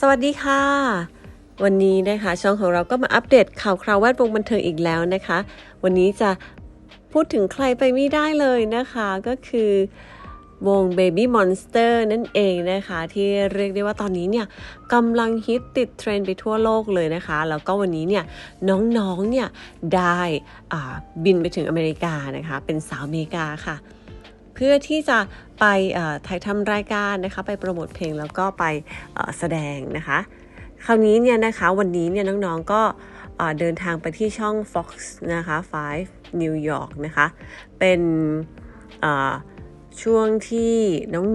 สวัสดีค่ะ วันนี้นะคะช่องของเราก็มาอัปเดตข่าวคราวแวดวงบันเทิงอีกแล้วนะคะ วันนี้จะพูดถึงใครไปไม่ได้เลยนะคะก็คือวง Baby Monster นั่นเองนะคะ ที่เรียกได้ว่าตอนนี้เนี่ยกำลังฮิตติดเทรนด์ไปทั่วโลกเลยนะคะ แล้วก็วันนี้เนี่ยน้องๆเนี่ยได้อ่าบินไปถึงอเมริกานะคะ เป็นสาวอเมริกาค่ะ เพื่อที่จะไปถ่ายทำรายการนะคะ ไปโปรโมทเพลงแล้วก็ไปแสดงนะคะ คราวนี้เนี่ยนะคะวันนี้เนี่ยน้องๆก็เดินทางไปที่ช่อง Fox นะคะ5 New York นะคะ เป็นช่วงที่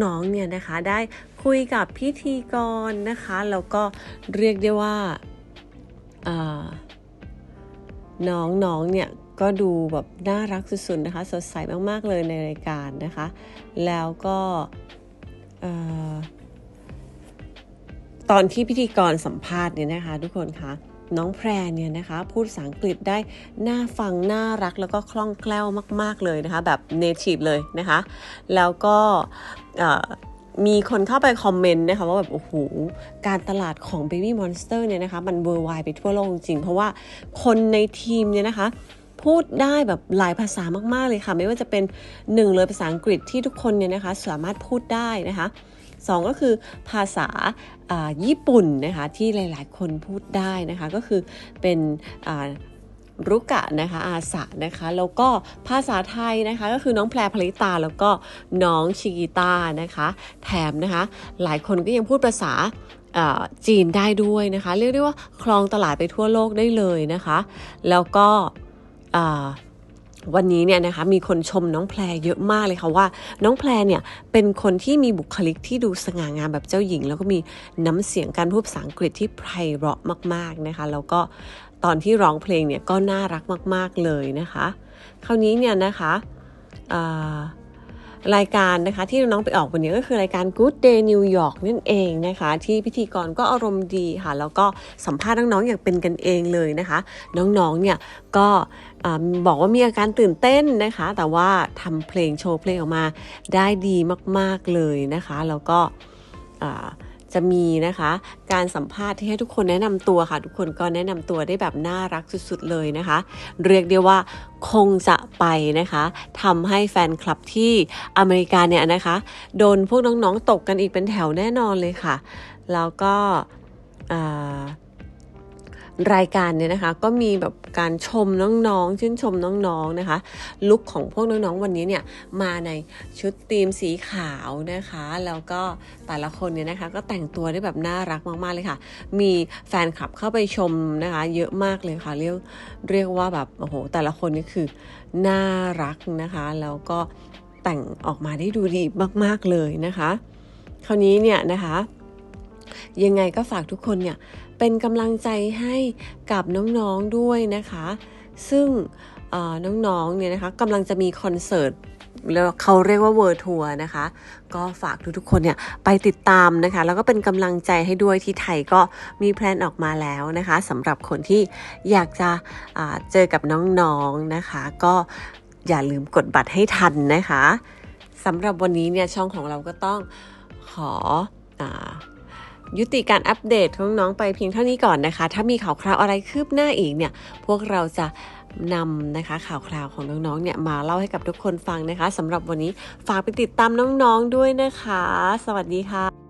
น้องๆเนี่ยนะคะได้คุยกับพิธีกรนะคะ แล้วก็เรียกได้ว่าน้องๆเนี่ย ก็ดูแบบน่ารักสุดๆนะคะสดใสมากๆเลยในรายการนะคะ แล้วก็ตอนที่พิธีกรสัมภาษณ์เนี่ยนะคะ ทุกคนคะน้องแพรเนี่ยนะคะ พูดภาษาอังกฤษได้น่าฟัง น่ารักแล้วก็คล่องแคล่วมาก ๆ เลยนะคะ แบบ native เลยนะคะ แล้วก็มีคนเข้าไปคอมเมนต์นะคะว่าแบบ โอ้โห การตลาดของ Baby Monster เนี่ยนะคะ มันเวอร์ไวไปทั่วโลกจริง เพราะว่าคนในทีมเนี่ยนะคะ พูดได้แบบหลายภาษามาก ๆ เลยค่ะ ไม่ว่าจะเป็นหนึ่งเลยภาษาอังกฤษที่ทุกคนเนี่ยนะคะสามารถพูดได้นะคะสองก็คือภาษาญี่ปุ่นนะคะที่หลาย ๆ คนพูดได้นะคะก็คือเป็นรุกะนะคะอาสะนะคะแล้วก็ภาษาไทยนะคะก็คือน้องแพรพลิตาแล้วก็น้องชิกิตานะคะแถมนะคะหลายคนก็ยังพูดภาษาจีนได้ด้วยนะคะ เรียกได้ว่าครองตลาดไปทั่วโลกได้เลยนะคะ แล้วก็ วันนี้เนี่ยนะคะมีคนชมน้องแพรเยอะมากเลยค่ะว่า น้องแพรเนี่ยเป็นคนที่มีบุคลิกที่ดูสง่างามแบบเจ้าหญิง แล้วก็มีน้ำเสียงการพูดภาษาอังกฤษที่ไพเราะมาก ๆนะคะ แล้วก็ตอนที่ร้องเพลงเนี่ยก็น่ารักมาก ๆเลยนะคะ คราวนี้เนี่ยนะคะ รายการนะคะที่น้องๆไปออกวันนี้ก็คือรายการ Good Day New York นั่นเองนะคะ ที่พิธีกรก็อารมณ์ดีค่ะ แล้วก็สัมภาษณ์น้องๆอย่างเป็นกันเองเลยนะคะ น้องๆเนี่ยก็บอกว่ามีอาการตื่นเต้นนะคะ แต่ว่าทำเพลงโชว์เพลงออกมาได้ดีมาก ๆเลยนะคะ แล้วก็ จะมีนะคะ การสัมภาษณ์ที่ให้ทุกคนแนะนำตัวค่ะ ทุกคนก็แนะนำตัวได้แบบน่ารักสุดๆเลยนะคะ เรียกได้ว่าคงจะไปนะคะทำให้แฟนคลับที่อเมริกาเนี่ยนะคะ โดนพวกน้องๆตกกันอีกเป็นแถวแน่นอนเลยค่ะ แล้วก็อ่า รายการเนี่ยนะคะ ก็มีแบบการชมน้องๆ ชื่นชมน้องๆนะคะ ลุคของพวกน้องๆวันนี้เนี่ยมาในชุดธีมสีขาวนะคะ แล้วก็แต่ละคนเนี่ยนะคะ ก็แต่งตัวได้แบบน่ารักมากๆเลยค่ะ มีแฟนคลับเข้าไปชมนะคะ เยอะมากเลยค่ะเรียกเรียกว่าแบบโอ้โหแต่ละคนนี่คือน่ารักนะคะ แล้วก็แต่งออกมาได้ดูดีมาก ๆเลยนะคะ คราวนี้เนี่ยนะคะ ยังไงก็ฝากทุกคนเนี่ย เป็นกำลังใจให้กับน้องๆด้วยนะคะ ซึ่งน้องๆเนี่ยนะคะกำลังจะมีคอนเสิร์ตแล้วเขาเรียกว่าเวิร์ทัวร์นะคะ ก็ฝากทุกๆคนเนี่ยไปติดตามนะคะ แล้วก็เป็นกำลังใจให้ด้วยที่ไทยก็มีแพลนออกมาแล้วนะคะสำหรับคนที่อยากจะเจอกับน้องๆนะคะ ก็อย่าลืมกดบัตรให้ทันนะคะสำหรับวันนี้เนี่ยช่องของเราก็ต้องขออา ยุติการอัปเดตของน้องไปเพียงเท่านี้ก่อนนะคะ ถ้ามีข่าวคราวอะไรคืบหน้าอีกเนี่ย พวกเราจะนำนะคะข่าวคราวของน้องๆเนี่ยมาเล่าให้กับทุกคนฟังนะคะสำหรับวันนี้ฝากไปติดตามน้องๆด้วยนะคะ สวัสดีค่ะ